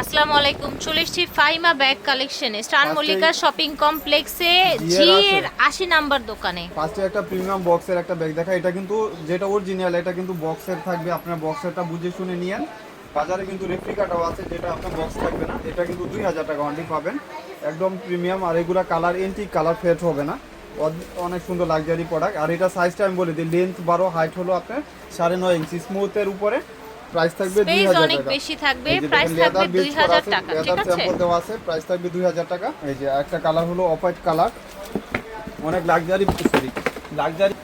আসসালামু আলাইকুম। চলে এসেছি ফাইমা ব্যাগ কালেকশনে স্টান মল্লিকা শপিং কমপ্লেক্সে জি এর এর আশি নাম্বার দোকানে। ফার্স্টে একটা প্রিমিয়াম বক্সের একটা ব্যাগ দেখা এটা কিন্তু যেটা অরিজিনাল এটা কিন্তু বক্সের থাকবে। আপনার বক্সেরটা বুঝে শুনে নিয়েন। বাজারে কিন্তু রেপ্লিকাটাও আছে যেটা আপনার বক্স থাকবে না। এটা কিন্তু দুই হাজার টাকা অনলি পাবেন। একদম প্রিমিয়াম আর এগুলা কালার এন্টিক কালার ফেট হবে না। অনেক সুন্দর লাক্সারি প্রোডাক্ট আর এটা সাইজটা আমি বলে দিই। লেন্থ বারো হাইট হলো আপনার সাড়ে নয় ইঞ্চি স্মুথের উপরে প্রাইস থাকবে স্পেস অনেক বেশি থাকবে প্রাইস থাকবে leather দুই beads করা হাজার আছে, টাকা leather ঠিক আছে? sample দেওয়া আছে প্রাইস থাকবে দুই হাজার টাকা। এই যে একটা কালার হলো অফ হোয়াইট কালার অনেক লাক্সারি সরি লাক্সারি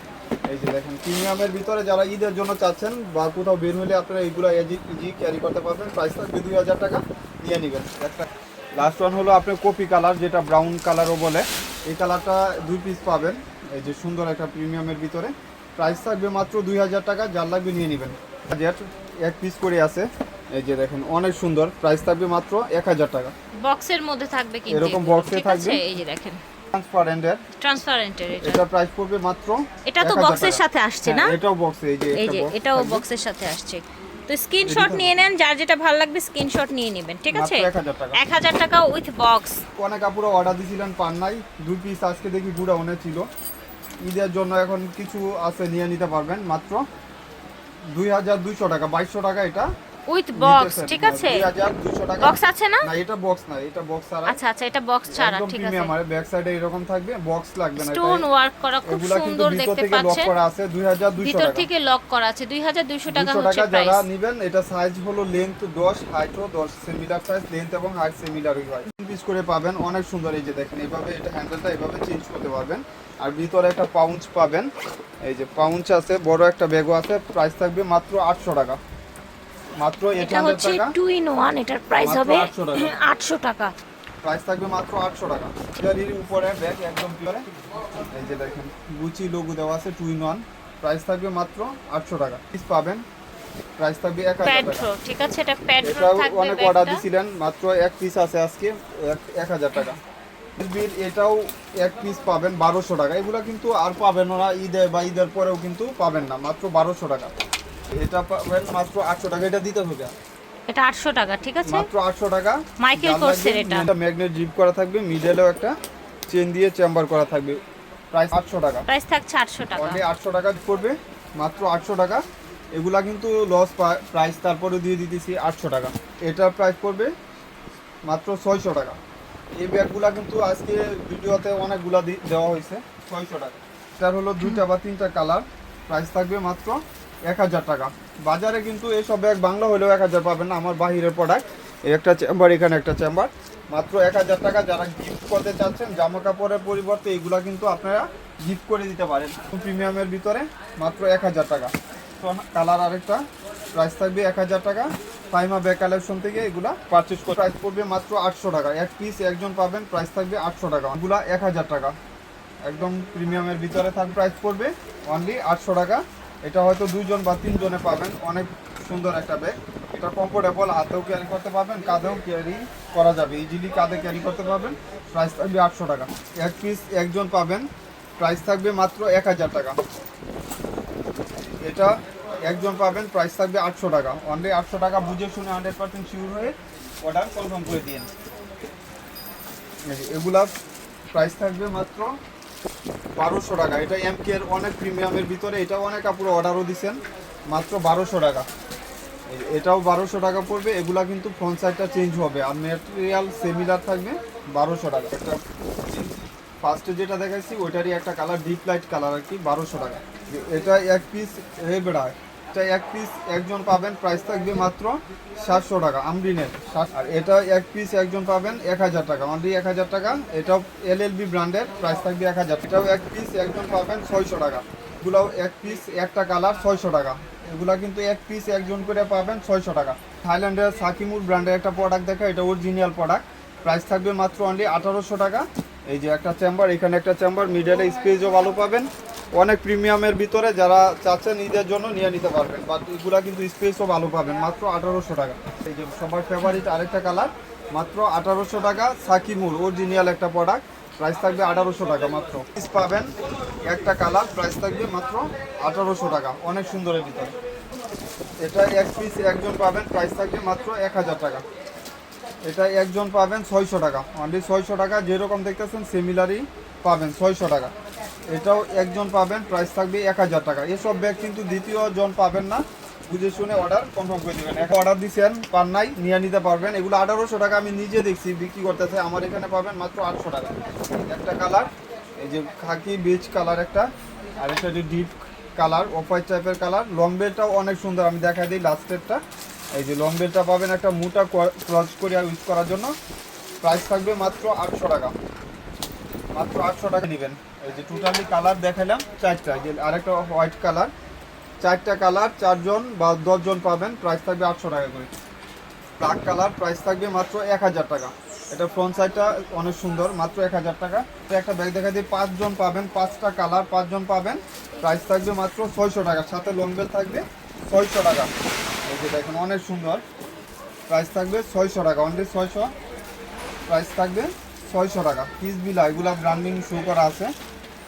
এই যে দেখেন প্রিমিয়ামের ভিতরে যারা ঈদের জন্য চাচ্ছেন বা কোথাও বের হলে আপনারা এইগুলো ইজি ইজি ক্যারি করতে পারবেন। প্রাইস থাকবে দুই হাজার টাকা নিয়ে নেবেন। একটা লাস্ট ওয়ান হলো আপনার কপি কালার যেটা ব্রাউন কালারও বলে। এই কালারটা দুই পিস পাবেন। এই যে সুন্দর একটা প্রিমিয়ামের ভিতরে। প্রাইস থাকবে মাত্র দুই হাজার টাকা যার লাগবে নিয়ে নেবেন। বাজেট এক পিস করে আছে। এই যে দেখেন অনেক সুন্দর। প্রাইস থাকবে মাত্র এক হাজার টাকা। বক্সের মধ্যে থাকবে কিন্তু এরকম ঠিক থাকবে। এই যে দেখেন। ট্রান্সপারেন্টের ট্রান্সপারেন্টের এটা। এটা প্রাইস পড়বে মাত্র এটা তো বক্সের সাথে আসছে না? হ্যাঁ, এটাও বক্সে এই যে এই যে এটাও বক্সের সাথে আসছে। তো স্ক্রিনশট নিয়ে নেন যার যেটা ভালো লাগবে স্ক্রিনশট নিয়ে নেবেন ঠিক আছে? মাত্র 1000 টাকা। এক হাজার টাকা উইথ বক্স অনেক কাপড় অর্ডার দিয়েছিলেন পান নাই দুই পিস আজকে দেখি গুড়া অনেক ছিল। ঈদের জন্য এখন কিছু আছে নিয়ে নিতে পারবেন মাত্র। দুই হাজার দুইশো টাকা বাইশশো টাকা এটা। With box. ঠিক আছে? বক্স আছে না? না এটা বক্স না এটা বক্স ছাড়া আচ্ছা আচ্ছা এটা বক্স ছাড়া ঠিক আছে। আর ব্যাক সাইডে এরকম থাকবে বক্স লাগবে না। স্টোন ওয়ার্ক করা খুব সুন্দর দেখতে পাচ্ছেন। করা আছে 2200 ভিতর থেকে লক করা আছে দুই হাজার দুইশো টাকা 200 হচ্ছে টাকা প্রাইস যারা নেবেন এটা সাইজ হলো লেন্থ 10 হাইটও 10 সিমিলার সাইজ লেন্থ এবং হাইট সিমিলারই হয়। পিস করে পাবেন অনেক সুন্দর এই যে দেখেন এইভাবে এটা হ্যান্ডেলটা এইভাবে চেঞ্জ করতে পারবেন। আর ভিতরে একটা পাউঞ্চ পাবেন এই যে পাউঞ্চ আছে বড় একটা ব্যাগও আছে প্রাইস থাকবে মাত্র 800 টাকা। মাত্র এটা হচ্ছে টু ইন ওয়ান এটার প্রাইস হবে 800 টাকা। আটশো টাকা। প্রাইস থাকবে মাত্র 800 টাকা। এর উপরে ব্যাগ একদম পিওরে এই যে দেখেন গুচি লোগো দেওয়া আছে টু ইন ওয়ান প্রাইস থাকবে মাত্র 800 টাকা। পিস পাবেন প্রাইস থাকবে 1000 টাকা। ঠিক আছে এটা প্যাড্রো থাকবে অনেক অর্ডার দিছিলেন মাত্র এক পিস আছে আজকে এক হাজার টাকা। বিল এটাও এক পিস পাবেন বারোশো টাকা। এগুলো কিন্তু আর পাবেন না ঈদে বা ঈদের পরেও কিন্তু পাবেন না মাত্র বারোশো টাকা। এটা পাবেন মাত্র আটশো টাকা। এটা দিতে হবে। এটা আটশো টাকা ঠিক আছে? মাত্র আটশো টাকা। মাইকেল কোর্সের এটা। এটা ম্যাগনেট জিপ করা থাকবে। মিডলেও একটা চেন দিয়ে চেম্বার করা থাকবে। প্রাইস আটশো টাকা। প্রাইস থাকছে আটশো টাকা। অনলি আটশো টাকা পড়বে। মাত্র আটশো টাকা। এগুলা কিন্তু লস প্রাইস তারপরে দিয়ে দিতেছি আটশো টাকা। এটার প্রাইস পড়বে মাত্র ছয়শো টাকা। এই ব্যাগগুলা কিন্তু আজকে ভিডিওতে অনেকগুলা দেওয়া হয়েছে ছয়শো টাকা। এটার হলো দুইটা বা তিনটা কালার প্রাইস থাকবে মাত্র এক হাজার টাকা। বাজারে কিন্তু এইসব ব্যাগ বাংলা হলেও এক হাজার পাবেন না, আমার বাহিরের প্রোডাক্ট একটা চেম্বার এখানে একটা চেম্বার মাত্র এক হাজার টাকা যারা গিফট করতে চাচ্ছেন, জামা কাপড়ের পরিবর্তে এগুলা কিন্তু আপনারা গিফট করে দিতে পারেন। প্রিমিয়ামের ভিতরে মাত্র এক হাজার টাকা। তো কালার আরেকটা প্রাইস থাকবে এক হাজার টাকা। ফাইমা ব্যাগ কালেকশন থেকে এগুলা পারচেস করে প্রাইস পড়বে মাত্র আটশো টাকা। এক পিস একজন পাবেন প্রাইস থাকবে আটশো টাকা। এগুলা এক হাজার টাকা। একদম প্রিমিয়ামের ভিতরে থাক প্রাইস পড়বে। অনলি আটশো টাকা। এটা হয়তো দুইজন বা তিনজনে পাবেন। অনেক সুন্দর একটা ব্যাগ এটা কমফোর্টেবল হাতেও ক্যারি করতে পারবেন, কাঁধেও ক্যারি করা যাবে। ইজিলি কাঁধে ক্যারি করতে পারবেন। প্রাইস থাকবে আটশো টাকা। এক পিস একজন পাবেন। প্রাইস থাকবে মাত্র এক হাজার টাকা। এটা একজন পাবেন প্রাইস থাকবে আটশো টাকা। অনলি আটশো টাকা বুঝে শুনে হান্ড্রেড পার্সেন্ট শিওর হয়ে অর্ডার কনফার্ম করে দিন এগুলা প্রাইস থাকবে মাত্র বারোশো টাকা। এটা এম এর অনেক প্রিমিয়ামের ভিতরে এটাও অনেক কাপড় অর্ডারও দিচ্ছেন মাত্র বারোশো টাকা। এটাও বারোশো টাকা পড়বে, এগুলা কিন্তু ফ্রন্ট সাইডটা চেঞ্জ হবে। আর ম্যাটেরিয়াল সেমিলার থাকবে, বারোশো টাকা। এটা ফার্স্টে যেটা দেখাচ্ছি ওইটারই একটা কালার ডিপ লাইট কালার আর কি, বারোশো টাকা। এটা এক পিস রেবেড়া এটা এক পিস একজন পাবেন প্রাইস থাকবে মাত্র সাতশো টাকা, আমরিনের। আর এটা এক পিস একজন পাবেন এক হাজার টাকা অনলি এক হাজার টাকা। এটাও এল এল বি ব্র্যান্ডের প্রাইস থাকবে এক হাজার। এটাও এক পিস একজন পাবেন ছয়শো টাকা। এগুলাও এক পিস একটা কালার ছয়শো টাকা। এগুলা কিন্তু এক পিস একজন করে পাবেন ছয়শো টাকা। থাইল্যান্ডের সাকিমুর ব্র্যান্ডের একটা প্রোডাক্ট দেখা এটা অরিজিনাল প্রোডাক্ট প্রাইস থাকবে মাত্র অনলি আঠারোশো টাকা। এই যে একটা চেম্বার এখানে একটা চেম্বার মিডলে স্পেসও ভালো পাবেন। অনেক প্রিমিয়ামের ভিতরে যারা চাচ্ছেন ঈদের জন্য নিয়ে নিতে পারবেন। বাট এগুলা কিন্তু স্পেসও ভালো পাবেন। মাত্র আঠারোশো টাকা। এই যে সবার ফেভারিট আরেকটা কালার মাত্র আঠারোশো টাকা সাকিমুর অরিজিনাল একটা প্রোডাক্ট প্রাইস থাকবে আঠারোশো টাকা মাত্র। পিস পাবেন একটা কালার প্রাইস থাকবে মাত্র আঠারোশো টাকা। অনেক সুন্দরের ভিতরে। এটা এক পিস একজন পাবেন প্রাইস থাকবে মাত্র এক হাজার টাকা। এটা একজন পাবেন ছয়শো টাকা। অনলি ছয়শো টাকা, যেরকম দেখতেছেন সিমিলারই পাবেন ছয়শো টাকা। এটাও একজন পাবেন প্রাইস থাকবে এক হাজার টাকা। এসব ব্যাগ কিন্তু দ্বিতীয় জন পাবেন না। বুঝে শুনে অর্ডার কনফার্ম করে দেবেন। এখন অর্ডার দিচ্ছেন পান নাই, নিয়ে নিতে পারবেন। এগুলো আঠারোশো টাকা আমি নিজে দেখছি, বিক্রি করতেছে। আমার এখানে পাবেন মাত্র আটশো টাকা। একটা কালার এই যে খাকি বেজ কালার একটা, আর একটা যে ডিপ কালার অফ হোয়াইট টাইপের কালার লং বেলটাও অনেক সুন্দর, আমি দেখা দিই লাস্টেরটা এই যে লং বেলটা পাবেন একটা মোটা ক্রস করে ইউজ করার জন্য। প্রাইস থাকবে মাত্র আটশো টাকা। মাত্র আটশো টাকা নেবেন এই যে টোটালি কালার দেখালাম, চারটা যে আরেকটা হোয়াইট কালার চারটা কালার চারজন বা দশজন পাবেন প্রাইস থাকবে আটশো টাকা করে। ব্ল্যাক কালার প্রাইস থাকবে মাত্র এক হাজার টাকা। এটা ফ্রন্ট সাইডটা অনেক সুন্দর, মাত্র এক হাজার টাকা। একটা ব্যাগ দেখা দিয়ে পাঁচজন পাবেন, পাঁচটা কালার পাঁচজন পাবেন। প্রাইস থাকবে মাত্র ছয়শো টাকা। সাথে লং বেল থাকবে ছয়শো টাকা। এই যে দেখুন, অনেক সুন্দর। প্রাইস থাকবে ছয়শো টাকা অনলি ছয়শো। প্রাইস থাকবে ছয়শো টাকা। পিস বিলা এগুলা ব্র্যান্ডিং শো করা আছে।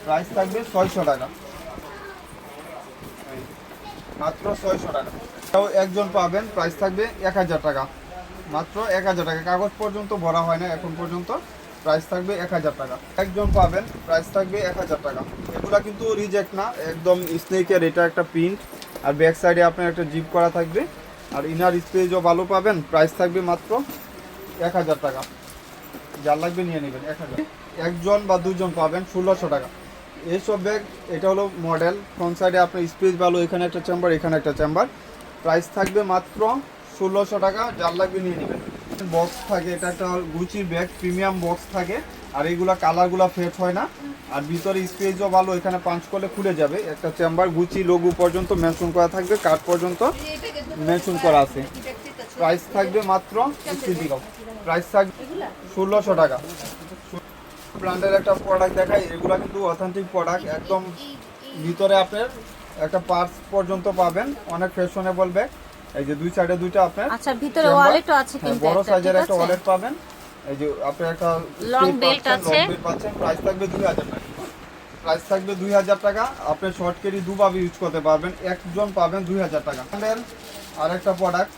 প্রাইস থাকবে ছয়শো টাকা। মাত্র ছয়শো টাকা। তাও একজন পাবেন প্রাইস থাকবে এক হাজার টাকা। মাত্র এক হাজার টাকা। কাগজ পর্যন্ত ভরা হয় না, এখন পর্যন্ত প্রাইস থাকবে এক হাজার টাকা। একজন পাবেন প্রাইস থাকবে এক হাজার টাকা। এগুলা কিন্তু রিজেক্ট না, একদম স্নেকের এটা একটা প্রিন্ট আর ব্যাক সাইডে আপনার একটা জিপ করা থাকবে। আর ইনার স্পেসও ভালো পাবেন প্রাইস থাকবে মাত্র এক হাজার টাকা। যার লাগবে, নিয়ে নেবেন, এক হাজার। একজন বা দুজন পাবেন, ষোলোশো টাকা। এইসব ব্যাগ, এটা হলো মডেল ফ্রন্ট সাইডে আপনার স্পেস ভালো এখানে একটা চেম্বার এখানে একটা চেম্বার প্রাইস থাকবে মাত্র ষোলোশো টাকা যার লাগবে, নিয়ে নেবেন। বক্স থাকে, এটা একটা গুচির ব্যাগ প্রিমিয়াম বক্স থাকে, আর এইগুলা কালারগুলো ফেট হয় না। আর ভিতরে স্পেসও ভালো, এখানে পাঞ্চ করলে খুলে যাবে। একটা চেম্বার গুচি লঘু পর্যন্ত মেনশন করা থাকবে কাঠ পর্যন্ত মেনশন করা আছে। প্রাইস থাকবে মাত্র প্রাইস থাকবে ষোলোশো টাকা। ব্র্যান্ডের একটা প্রোডাক্ট দেখাই এগুলো কিন্তু অথেন্টিক প্রোডাক্ট একদম ভিতরে আপনার একটা পার্স পর্যন্ত পাবেন অনেক ফ্যাশনেবল ব্যাগ এই যে দুই সাইডে দুইটা আপনার আচ্ছা ভিতরে ওয়ালেটও আছে হ্যাঁ, কিন্তু বড় সাইজের একটা? ওয়ালেট পাবেন। এই যে আপনার একটা belt পাচ্ছেন, আছে। long belt পাচ্ছেন প্রাইস থাকবে দুই হাজার টাকা। প্রাইস থাকবে দুই হাজার টাকা আপনি শর্ট কেরি দুভাবে ইউজ করতে পারবেন একজন পাবেন দুই হাজার টাকা। আর একটা প্রোডাক্ট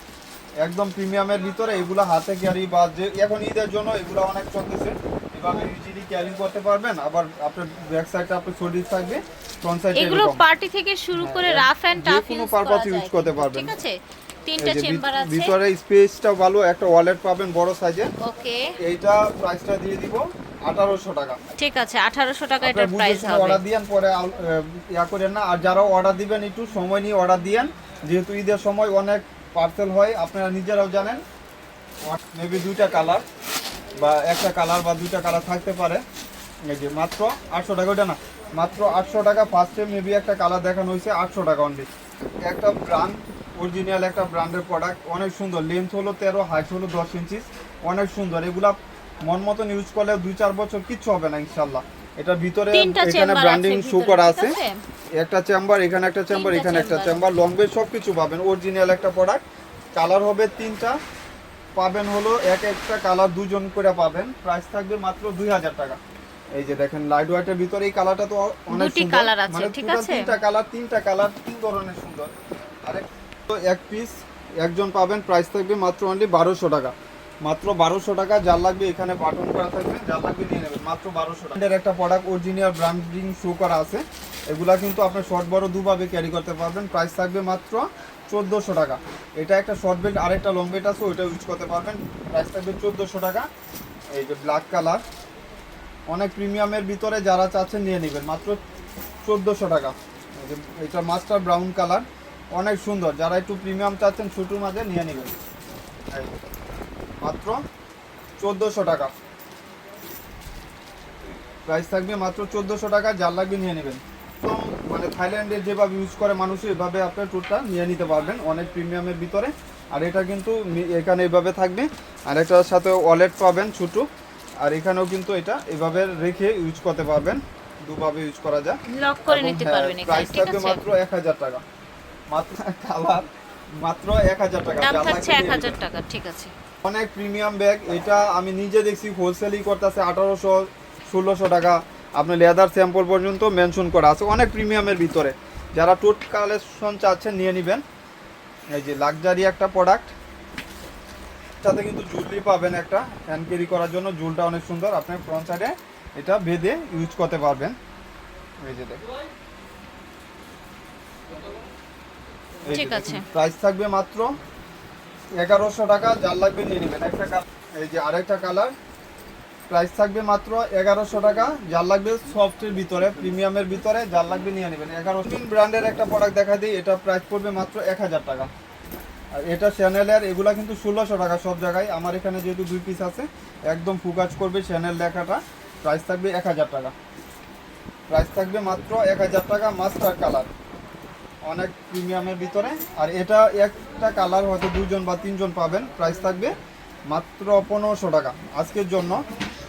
একদম প্রিমিয়ামের ভিতরে এগুলো হাতে ক্যারি বা যে এখন ঈদের জন্য এগুলো অনেক চলতেছে। এভাবে ইজিলি ক্যারি করতে পারবেন আবার আপনার ব্যাক সাইডটা আপনার শরীর থাকবে ফ্রন্ট সাইড এগুলো পার্টি থেকে শুরু হ্যাঁ, করে রাফ এন্ড টাফ কোনো পারপাস ইউজ করতে পারবেন। ঠিক আছে? তিনটা চেম্বার আছে। ভিতরে স্পেসটা ভালো একটা ওয়ালেট পাবেন বড় সাইজের ওকে। এইটা প্রাইসটা দিয়ে দিব আঠারোশো টাকা। ঠিক আছে 1800 টাকা বুঝে প্রাইস হবে। অর্ডার দিয়েন পরে ইয়া করেন না। আর যারা অর্ডার দিবেন একটু সময় নিয়ে অর্ডার দিয়েন। যেহেতু ঈদের সময় অনেক পার্সেল হয়, আপনারা নিজেরাও জানেন। মেবি দুইটা কালার বা একটা কালার বা দুইটা কালার থাকতে পারে। এই যে মাত্র আটশো টাকা, ওইটা না, মাত্র আটশো টাকা ফার্স্টে মেবি একটা কালার দেখানো হয়েছে, আটশো টাকা অনলি একটা ব্র্যান্ড অরিজিনাল একটা ব্র্যান্ডের প্রোডাক্ট অনেক সুন্দর। লেন্থ হলো তেরো হাইট হলো দশ ইঞ্চি অনেক সুন্দর। এগুলা মন মতন ইউজ করলে দুই চার বছর কিচ্ছু হবে না, ইনশাল্লাহ। এটা ভিতরে এখানে ব্র্যান্ডিং শো করা আছে? একটা চেম্বার এখানে একটা চেম্বার এখানে একটা চেম্বার লং বেড সব কিছু পাবেন অরিজিনাল একটা প্রোডাক্ট কালার হবে তিনটা। পাবেন হলো এক একটা কালার দুজন করে পাবেন। প্রাইস থাকবে মাত্র দুই হাজার টাকা। এই যে দেখেন লাইট হোয়াইটের ভিতরে এই কালারটা তো অনেক সুন্দর। colour আছে, মানে ঠিক আছে? তিনটা কালার তিনটা কালার তিন ধরনের সুন্দর। আরেক তো এক পিস একজন পাবেন। প্রাইস থাকবে মাত্র অনলি বারোশো টাকা। মাত্র বারোশো টাকা, যার লাগবে এখানে বাটন করা থাকবে, যার লাগবে নিয়ে নেবেন, মাত্র বারোশো টাকা। একটা প্রোডাক্ট অরিজিনাল ব্র্যান্ডিং শো করা আছে, এগুলা কিন্তু আপনি শর্ট বড়, দুভাবে ক্যারি করতে পারবেন। প্রাইস থাকবে মাত্র চোদ্দোশো টাকা। এটা একটা শর্ট বেল্ট আরেকটা লং বেল্ট আছে ওইটা ইউজ করতে পারবেন। প্রাইস থাকবে চোদ্দোশো টাকা। এই যে ব্ল্যাক কালার অনেক প্রিমিয়ামের ভিতরে যারা চাচ্ছেন নিয়ে নেবেন, মাত্র চোদ্দোশো টাকা। এই যে এটা মাস্টার ব্রাউন কালার অনেক সুন্দর। যারা একটু প্রিমিয়াম চাচ্ছেন ছোটোর মাঝে নিয়ে নেবেন। মাত্র চোদ্দোশো টাকা। প্রাইস থাকবে মাত্র চোদ্দোশো টাকা যার লাগবে নিয়ে নেবেন। তো মানে থাইল্যান্ডে যেভাবে ইউজ করে মানুষ এভাবে আপনার ট্যুরটা নিয়ে নিতে পারবেন অনেক প্রিমিয়ামের ভিতরে। আর এটা কিন্তু এখানে এভাবে থাকবে। আর এটার সাথে ওয়ালেট পাবেন ছোটো। আর এখানেও কিন্তু এটা এভাবে রেখে ইউজ করতে পারবেন। দুভাবে ইউজ করা যায়। লক করে নিতে পারবেন এখানে প্রাইস থাকবে মাত্র এক হাজার টাকা। মাত্র কালার মাত্র এক হাজার টাকা দাম থাকছে লাগবে নিয়ে 1000 টাকা ঠিক আছে। অনেক প্রিমিয়াম ব্যাগ এটা আমি নিজে দেখছি হোলসেলই করতেছে আঠারোশো ষোলোশো টাকা। আপনার লেদার স্যাম্পল পর্যন্ত মেনশন করা আছে। অনেক প্রিমিয়ামের ভিতরে। যারা টোট কালেকশন চাচ্ছেন নিয়ে নেবেন। এই যে লাক্সারি একটা প্রোডাক্ট সাথে কিন্তু জুললি পাবেন একটা। হ্যান্ড ক্যারি করার জন্য জুলটা অনেক সুন্দর। আপনি ফ্রন্ট সাইডে এটা বেঁধে ইউজ করতে পারবেন। এই যে দেখুন। ঠিক আছে। প্রাইস থাকবে মাত্র এগারোশো টাকা, যার লাগবে নিয়ে নেবেন। একটা এই যে আরেকটা কালার প্রাইস থাকবে মাত্র এগারোশো টাকা, যার লাগবে সফটের ভিতরে প্রিমিয়ামের ভিতরে, যার লাগবে নিয়ে নেবেন। এগারো ব্র্যান্ডের একটা প্রোডাক্ট দেখা দিই, এটা প্রাইস পড়বে মাত্র এক হাজার টাকা। আর এটা চ্যানেলের এগুলা কিন্তু ষোলোশো টাকা সব জায়গায়। আমার এখানে যেহেতু দুই পিস আছে, একদম ফুকাজ করবে চ্যানেল লেখাটা। প্রাইস থাকবে এক হাজার টাকা। প্রাইস থাকবে মাত্র এক হাজার টাকা মাস্টার কালার অনেক প্রিমিয়ামের ভিতরে। আর এটা একটা কালার হয়তো দুজন বা তিনজন পাবেন। প্রাইস থাকবে মাত্র পনেরোশো টাকা। আজকের জন্য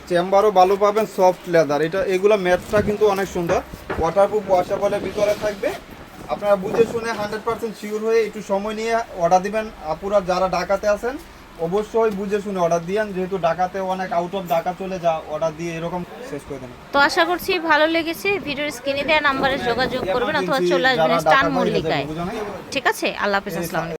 চেম্বারও ভালো পাবেন সফট লেদার এটা, এগুলো ম্যাথটা কিন্তু অনেক সুন্দর। ওয়াটারপ্রুফ বলে ভিতরে থাকবে। আপনারা বুঝে শুনে হান্ড্রেড পার্সেন্ট শিওর হয়ে একটু সময় নিয়ে অর্ডার দিবেন। আপুরা যারা ঢাকাতে আছেন অবশ্যই বুঝে শুনে অর্ডার দিয়েন। যেহেতু ঢাকাতে অনেক আউট অফ ঢাকা চলে যা অর্ডার দিয়ে এরকম শেষ করে দেন। তো আশা করছি ভালো লেগেছে। ভিডিওর স্ক্রিনে দেওয়া নাম্বারে যোগাযোগ করবেন অথবা চলে আসবেন স্টান মল্লিকায়? ঠিক আছে? আল্লাহ হাফেজ আসসালাম